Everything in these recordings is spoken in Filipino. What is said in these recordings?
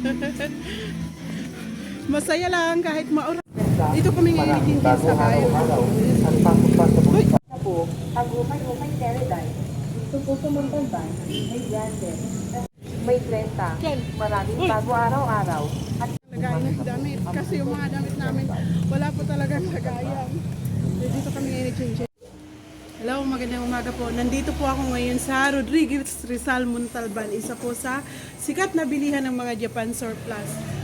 Masaya lang kahit maura. Dito kami ngayon hindi sa kayo. Uy! umay-umay paradise. Sa Montalban, may gadget. May 30. Ken. Maraming bago araw-araw. At Lagayan ng damit. Kasi yung mga damit namin, wala po talagang lagayan. Dito kami ngayon nag-change. Hello, magandang umaga po. Nandito po ako ngayon sa Rodriguez Rizal Montalban. Isa po sa sikat na bilihan ng mga Japan Surplus.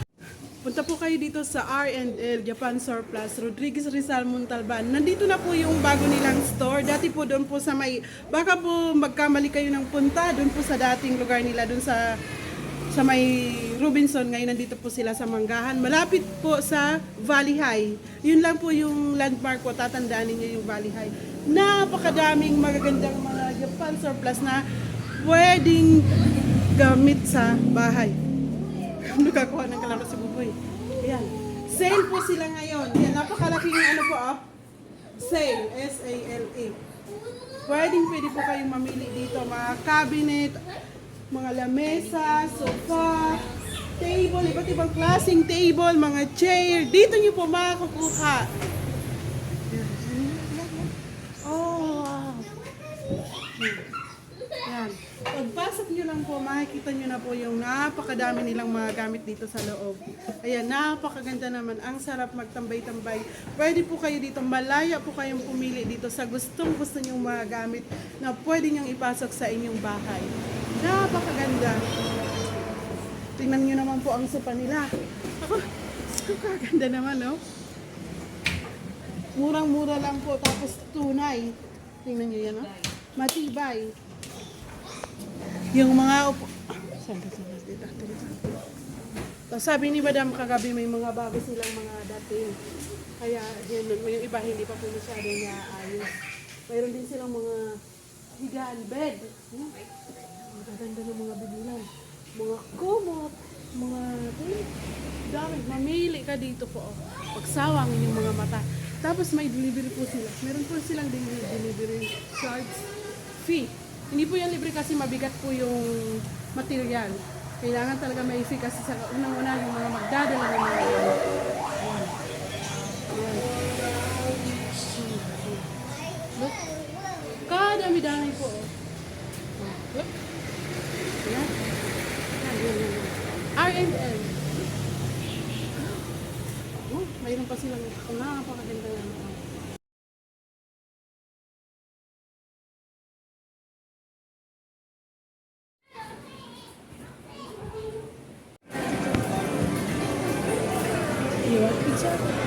Punta po kayo dito sa R&L Japan Surplus, Rodriguez Rizal Montalban. Nandito na po yung bago nilang store. Dati po doon po sa may, baka po magkamali kayo ng punta, doon po sa dating lugar nila, doon sa sa may Robinson. Ngayon nandito po sila sa Manggahan. Malapit po sa Valley High. Yun lang po yung landmark po. Tatandaan ninyo yung Valley High. Napakadaming magagandang mga Japan surplus na pwedeng gamit sa bahay. Nakakuha ng kalaro si Buboy. Ayan. Sale po sila ngayon. Yan, napakalaking ano po ah. Sale. S-A-L-A. Pwedeng pwede po kayong mamili dito. Mga cabinet, mga lamesa, sofa, table, iba't ibang klaseng table, mga chair. Dito nyo po makakukuha. Oh, wow. Yan. Pagpasok nyo lang po, makikita nyo na po yung napakadami nilang mga gamit dito sa loob. Ayan, napakaganda naman. Ang sarap magtambay-tambay. Pwede po kayo dito, malaya po kayong pumili dito sa gustong gusto nyong mga gamit na pwede nyong ipasok sa inyong bahay. Napakaganda. Tingnan nyo naman po ang sopa nila. Ako, kaganda naman, no? Murang-mura lang po, tapos tunay. Tingnan nyo yan, no? Matibay. Yung mga upo... Tapos sabi ni Madam kagabi may mga bago silang mga dating. Kaya yun, yung iba hindi pa po masyado na ayos. Mayroon din silang mga higaan bed. Hmm? Ang gaganda ng mga bibilan. Mga kumot, mga eh, dami. Mamili ka dito po. Oh. Pagsawang yung mga mata. Tapos may delivery po sila. Meron po silang deli- delivery charge fee. Hindi po yan libre kasi mabigat po yung material. Kailangan talaga may fee kasi sa unang-una yung mga magdadala ng mga yan. Look. Kadami-dami po. Oh. Oh, Look. Ayan. Ayan, yan, yan, yan. R&L. Oh, mayroon pa silang oh, napakaganda yan. Oh. You want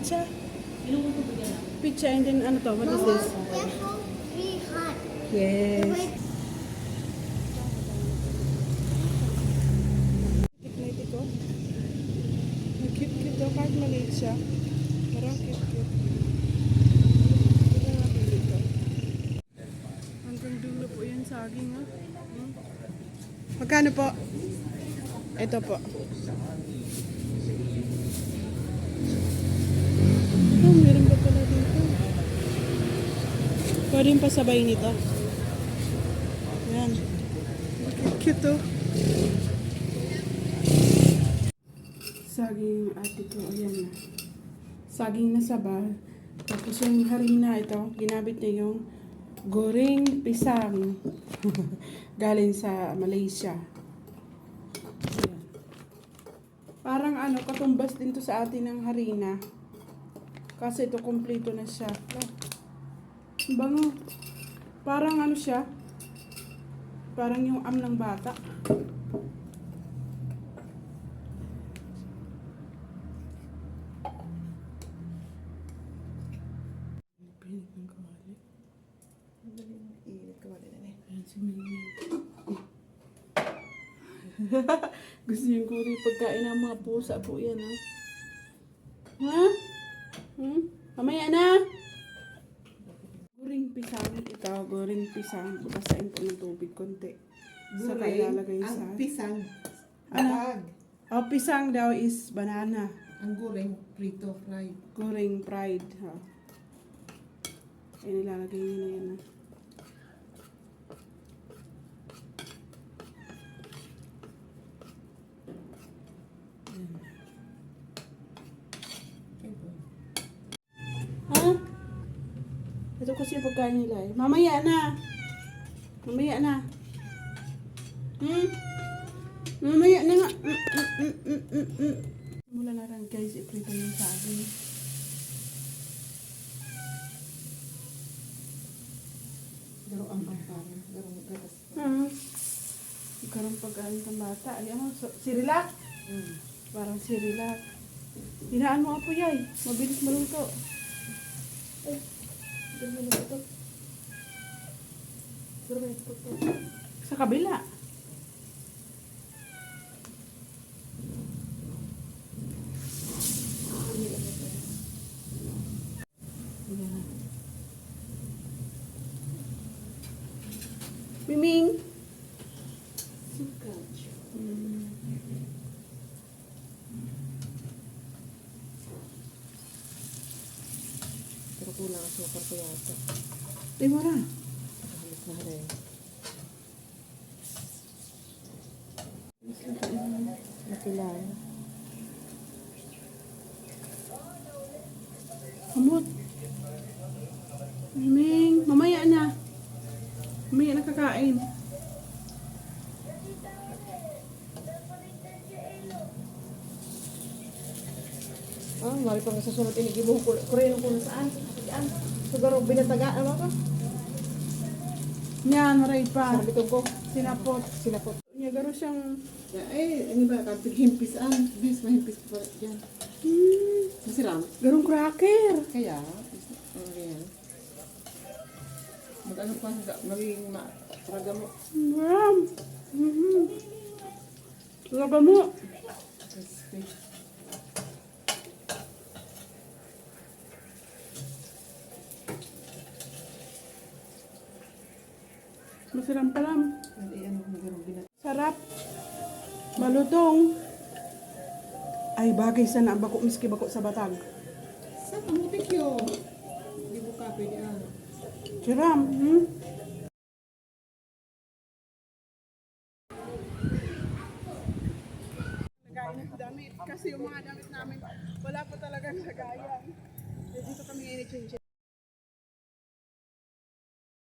pizza? Pizza and then ano to? What is this? Yes. Cute ko. Ang cute-cute daw kahit maliit siya. Cute-cute. Ito pili ko. Hanggang dulo po yan saging ha. Hmm? Magkano po? Ito po. Oh, meron pa pala dito. Pwede yung pasabay nito. Yan. Cute oh. Saging ate ko, ayan na. Saging na saba. Tapos yung harina ito, ginabit niya yung goreng pisang. Galing sa Malaysia. Parang ano, katumbas din to sa atin ng harina. Kasi ito, kompleto na siya. Ang Bango. Parang ano siya. Parang yung am ng bata. Gusto niyang kuri pagkain ng mga pusa po yan, ha? Ha? Hmm? Mamaya na! Goring pisang. Ito, goring pisang. Basain po ng tubig konti. Sa Guring, ilalagay ang sa... pisang. Ano? Oh, pisang daw is banana. Ang goreng, prito, fried. Goring fried. Ha. Ay, nilalagay niya na yan. Ha? Ito kasi pagkain nila eh. Mamaya na. Mamaya na. Hmm? Mamaya na nga. Mm, mm, mm, mm, mm. Mula na rin guys, iprito yung saging. Garo ang pampara. Garo gatas. Hmm. Karon pagkain ng bata. Ay, ano, so, sirilak? Mm. Parang sirilak. Hinaan mo apo yay. Mabilis maluto. Sa kabila. Miming. Mm. Sukar ko yata. Ay, wala. Halos na rin. Nakilala. Kamot. Miming, mamaya na. Mamaya na kakain. Ah, mali pa nga sa sunod inigibuho ko. Kureno ko na saan? Saan? Siguro binataga, ano ka? Yan, maray pa. Sabi ko, Sinapot. sinapot. Niya garo siyang... Eh, ano ba? Kapag himpisan. Bis, mahimpis pa yan. Hmm, Masiram. garong cracker. Kaya, ano yan? Mag-ano pa, magiging ma-traga mo. Ram. Mhm. Laba mo. Crispy. Masiram pa lang. Hindi, ano. Sarap. Malutong. Ay, bagay sana ang bako, miski bako sa batag. Sa kamutik yun. Hindi mo ka pwede ah. Siram, hmm? Kasi yung mga damit namin, wala pa talagang lagayan. Dito kami ini-change.